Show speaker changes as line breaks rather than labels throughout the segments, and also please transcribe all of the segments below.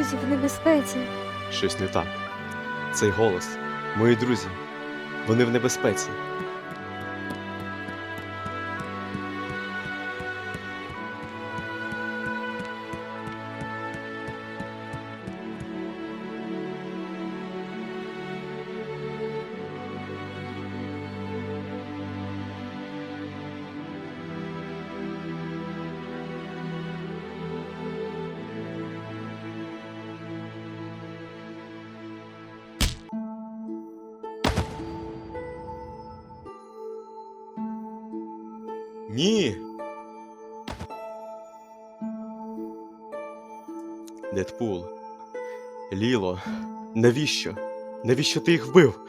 друзі в небезпеці.
Щось не так. Цей голос. Мої друзі. Вони в небезпеці. Ні. Дедпул. Ліло. Навіщо? Навіщо ти їх вбив?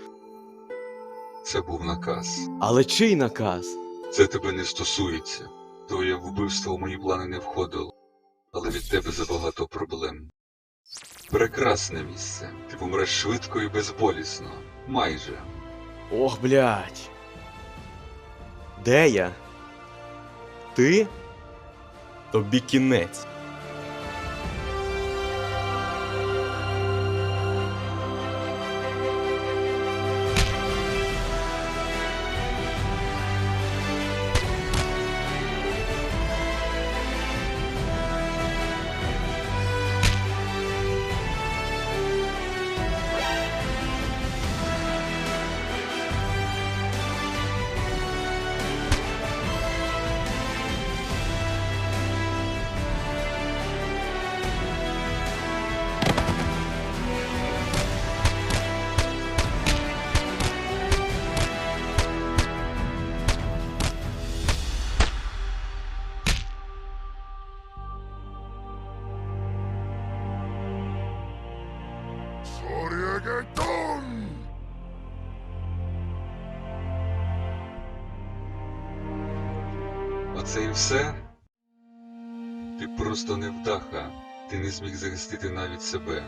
Це був наказ.
Але чий наказ?
Це тебе не стосується. Твоє вбивство в мої плани не входило, але від тебе забагато проблем. Прекрасне місце. Ти помреш швидко і безболісно. Майже.
Ох, блядь. Де я? Ти? Тобі кінець.
Оце і все? Ти просто невдаха. Ти не зміг захистити навіть себе.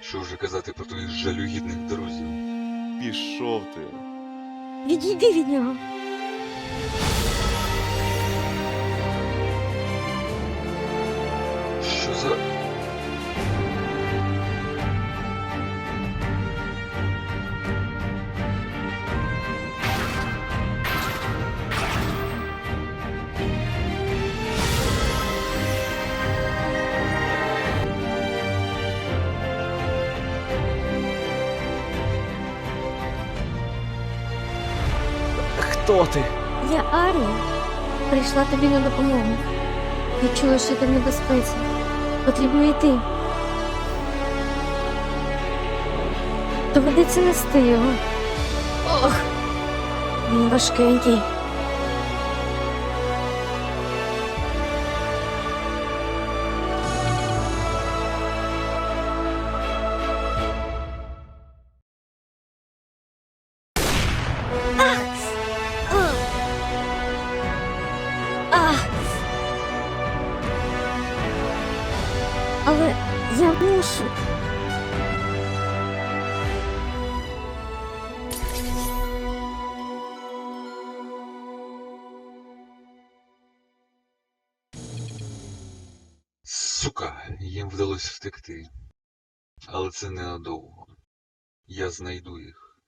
Що вже казати про твоїх жалюгідних друзів?
Пішов ти.
Відійди від нього.
Що за.
Хто ти?
Я Арія. Прийшла тобі на допомогу. Відчула, що ти в небезпеці. Потрібно йти. Доведеться нести його. Ох, він важкенький.
Сука, їм вдалося втекти. Але це ненадовго. Я знайду їх.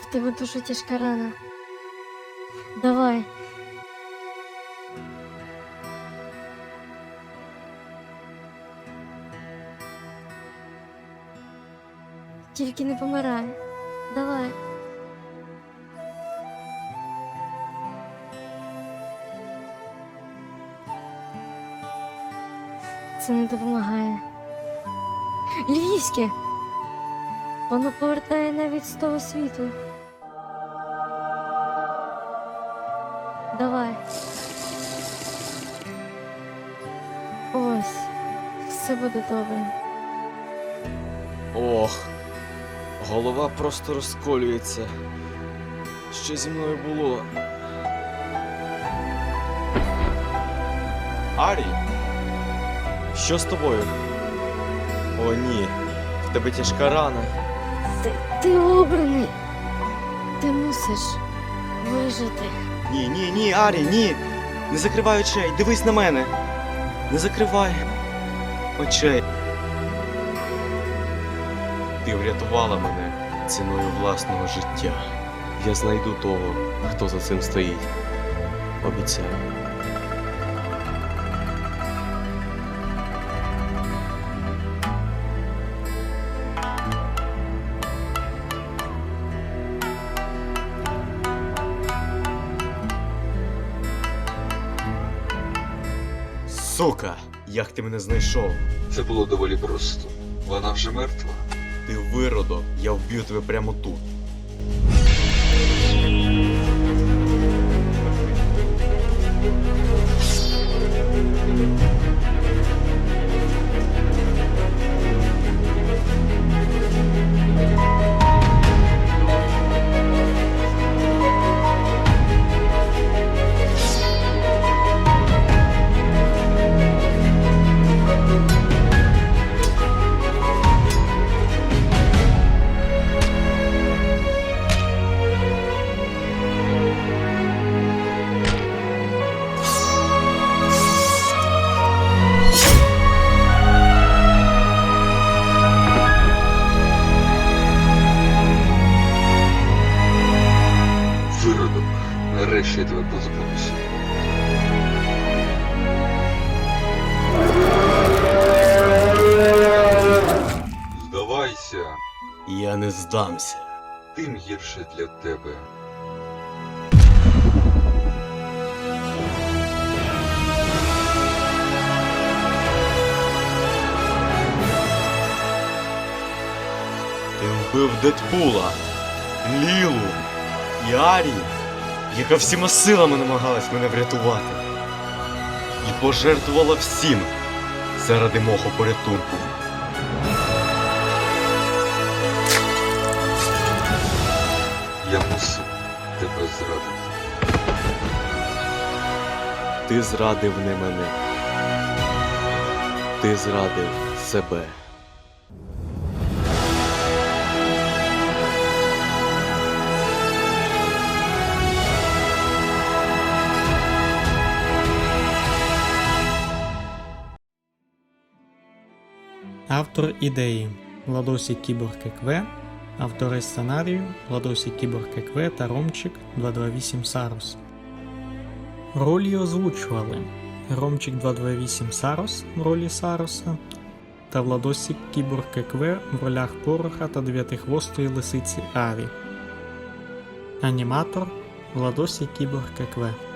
В тебе дуже тяжка рана. Давай. Тільки не помирай. Давай. Це не допомагає. Львівське. Воно повертає навіть з того світу. Давай. Ось. Все буде добре.
Ох. Голова просто розколюється. Що зі мною було? Арі? Що з тобою? О, ні. В тебе тяжка рана.
Ти, ти обраний. Ти мусиш вижити.
Ні, ні, ні, Арі, ні. Не закривай очей, дивись на мене. Не закривай очей. Ти врятувала мене ціною власного життя. Я знайду того, хто за цим стоїть. Обіцяю. Сука! Як ти мене знайшов?
Це було доволі просто. Вона вже мертва.
Ти виродок, я вб'ю тебе прямо тут. Я не здамся.
тим гірше для тебе.
Ти вбив Дедпула, Лілу і Арі, яка всіма силами намагалась мене врятувати. І пожертвувала всім заради мого порятунку.
Я мусив тебе зрадити.
Ти зрадив не мене. Ти зрадив себе.
Автор ідеї Владосі Кіборг ККВ, автори сценарію Владосі Кіборг ККВ та Ромчик 228 Сарос. Ролі озвучували Ромчик 228 Сарос в ролі Сароса та Владосік Кіборг ККВ в ролях Пороха та Дев'ятихвостої лисиці Аві. Аніматор Владосі Кіборг ККВ.